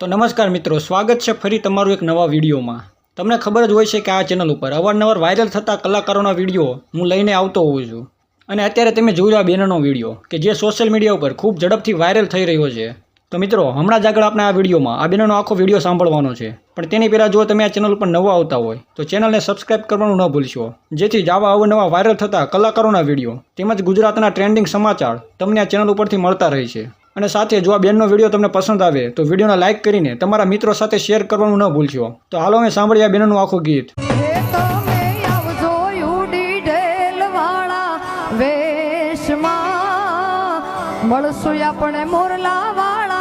તો નમસ્કાર મિત્રો, સ્વાગત છે ફરી તમારું એક નવા વિડીયોમાં. તમને ખબર જ હોય છે કે આ ચેનલ ઉપર અવારનવાર વાયરલ થતા કલાકારોના વીડિયો હું લઈને આવતો હોઉં છું. અને અત્યારે તમે જોયું આ બેનનો વીડિયો, કે જે સોશિયલ મીડિયા ઉપર ખૂબ ઝડપથી વાયરલ થઈ રહ્યો છે. તો મિત્રો, હમણાં જ આગળ આપણે આ વિડીયોમાં આ બેનનો આખો વીડિયો સાંભળવાનો છે. પણ તેની પહેલાં જો તમે આ ચેનલ ઉપર નવા આવતા હોય, તો ચેનલને સબસ્ક્રાઇબ કરવાનું ન ભૂલશો. જેથી જ આવા અવનવા વાયરલ થતા કલાકારોના વીડિયો તેમજ ગુજરાતના ટ્રેન્ડિંગ સમાચાર તમને આ ચેનલ ઉપરથી મળતા રહે છે. અને સાથે જો આ બેનનો વીડિયો તમને પસંદ આવે, તો વિડીયોને લાઇક કરીને તમારા મિત્રો સાથે શેર કરવાનું ન ભૂલશો. તો હાલો અમે સાંભળીએ આ બેનનું આખું ગીત. મળશું આપણે મોરલા વાળા